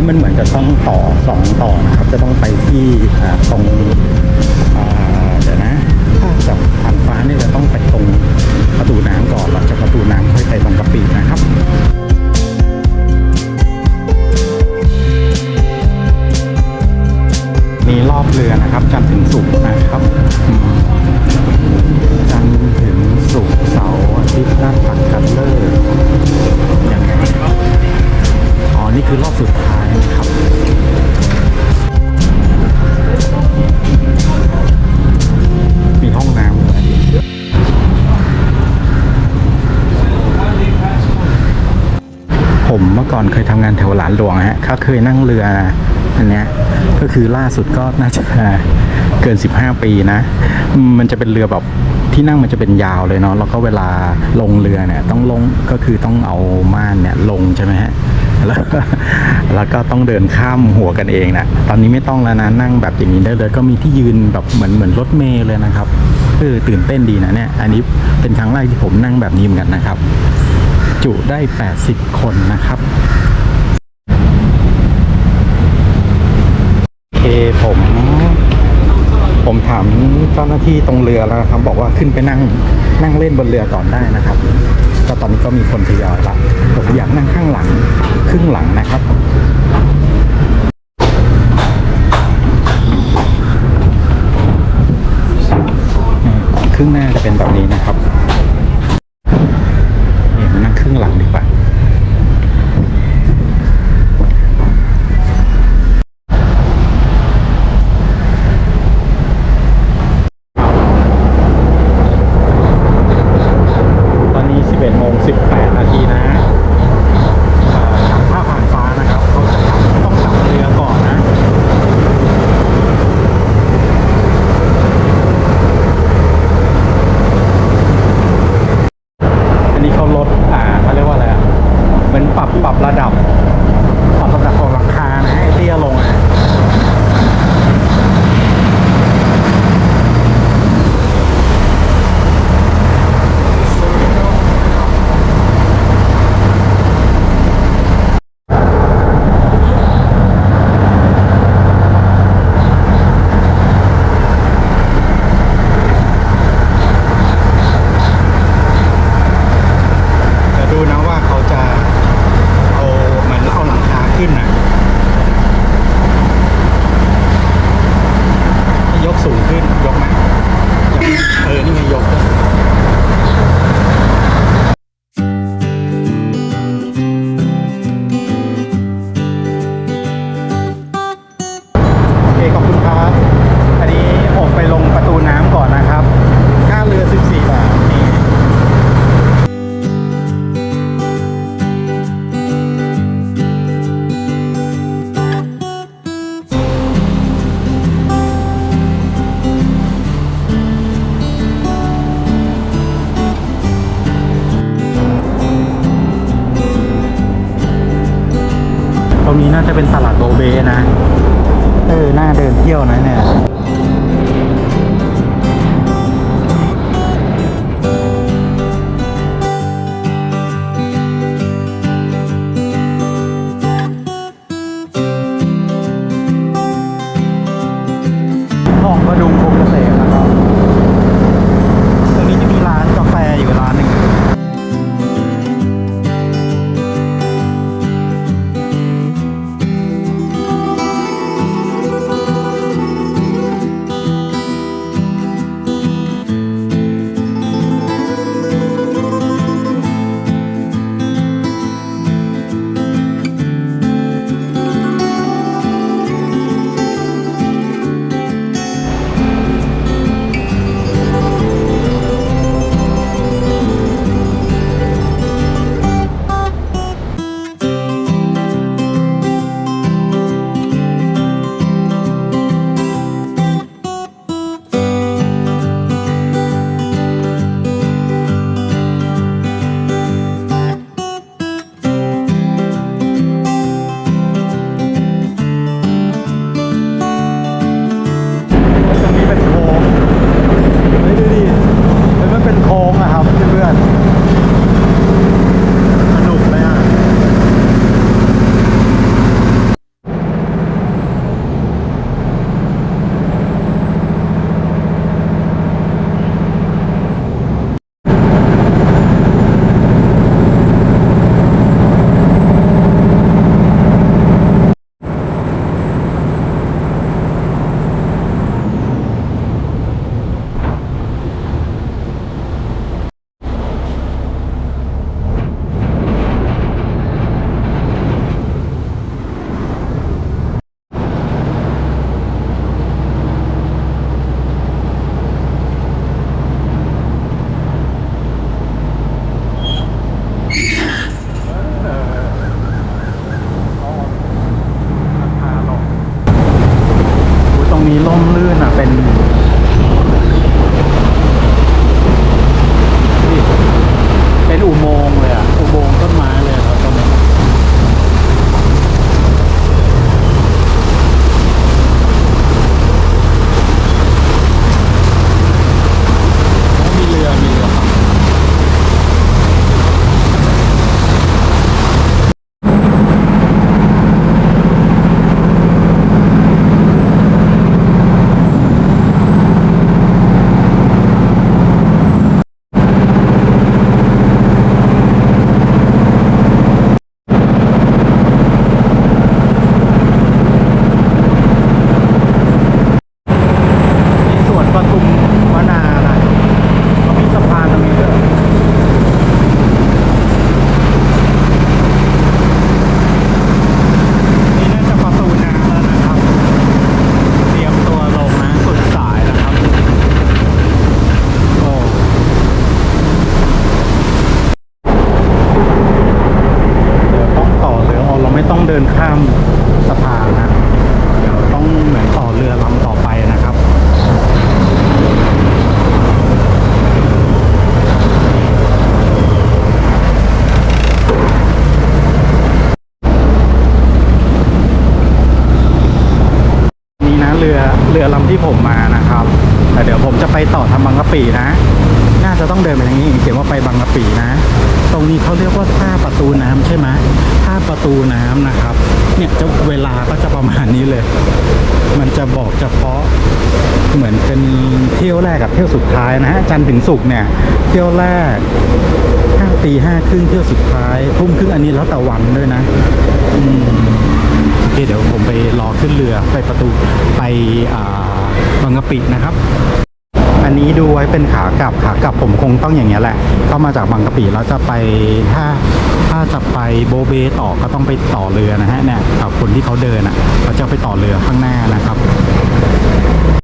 นนี้มันเหมือนจะต้องต่อสองต่อนะครับ จะต้องไปที่อ่าตรงอ่าเดี๋ยวนะถ้าจากผ่านฟ้าเนี่ยจะต้องไปตรงประตูน้ำก่อนหลังจากประตูน้ำค่อยไปบางกะปินะครับมีรอบเรือนะครับ จันทร์ถึงศุกร์นะครับอืมจันทร์ถึงศุกร์เสาร์อาทิตย์นัดตัดกันเลอร์ยังไงอ๋อ นี่คือรอบสุดท้าย อก่อนเคยทำงานแถวหลานหลวงฮะเขาเคยนั่งเรืออันเนี้ยก็คือล่าสุดก็น่าจะเกิน 15 ปีนะ มันจะเป็นเรือแบบที่นั่งมันจะเป็นยาวเลยเนาะ แล้วก็เวลาลงเรือเนี่ยต้องลงก็คือต้องเอาม่านเนี่ยลงใช่ไหมฮะ แล้วแล้วก็ต้องเดินข้ามหัวกันเองนะตอนนี้ไม่ต้องแล้วนะนั่งแบบอย่างนี้ได้เลย ก็มีที่ยืนแบบเหมือนเหมือนรถเมล์เลยนะครับเออตื่นเต้นดีนะเนี่ย อันนี้เป็นครั้งแรกที่ผมนั่งแบบนี้เหมือนกันนะครับ จุได้ 80 คนนะครับโอเคผม ผมถามเจ้าหน้าที่ตรงเรือแล้วนะครับบอกว่าขึ้นไปนั่งนั่งเล่นบนเรือก่อนได้นะครับก็ตอนนี้ก็มีคนทยอยละผมอยากนั่งข้างหลังครึ่งหลังนะครับอืมครึ่งหน้าจะเป็นแบบนี้นะครับ นี้น่าจะเป็นตลาดโบเบนะ เออ น่าเดินเที่ยวนะเนี่ย สะพานนะ เดี๋ยวต้องเหมือนต่อเรือลำต่อไปนะครับนี่นะเรือเรือลำที่ผมมานะครับ แต่เดี๋ยวผมจะไปต่อทางบางกะปินะ น่าจะต้องเดินไปทางนี้เขียนว่าไปบางกะปินะ ตรงนี้เขาเรียกว่าท่าประตูน้ำใช่ไหมท่าประตูน้ำนะครับ เนี่ยจะเวลาก็จะประมาณนี้เลย มันจะบอกเฉพาะเหมือนเป็นเที่ยวแรกกับเที่ยวสุดท้ายนะฮะจันถึงศุกเนี่ย เที่ยวแรกห้าตีห้าครึ่งเที่ยวสุดท้ายทุ่มครึ่งอันนี้แล้วแต่วันด้วยนะอืมโอเคเดี๋ยวผมไปรอขึ้นเรือไปประตูไปอ่าบางกะปินะครับ อันนี้ดูไว้เป็นขากลับขากลับผมคงต้องอย่างเงี้ยแหละ เข้ามาจากบางกะปิแล้วจะไปถ้าถ้าจะไปโบเบต่อก็ต้องไปต่อเรือนะฮะเนี่ยกับคนที่เขาเดินอะเขาจะไปต่อเรือข้างหน้านะครับ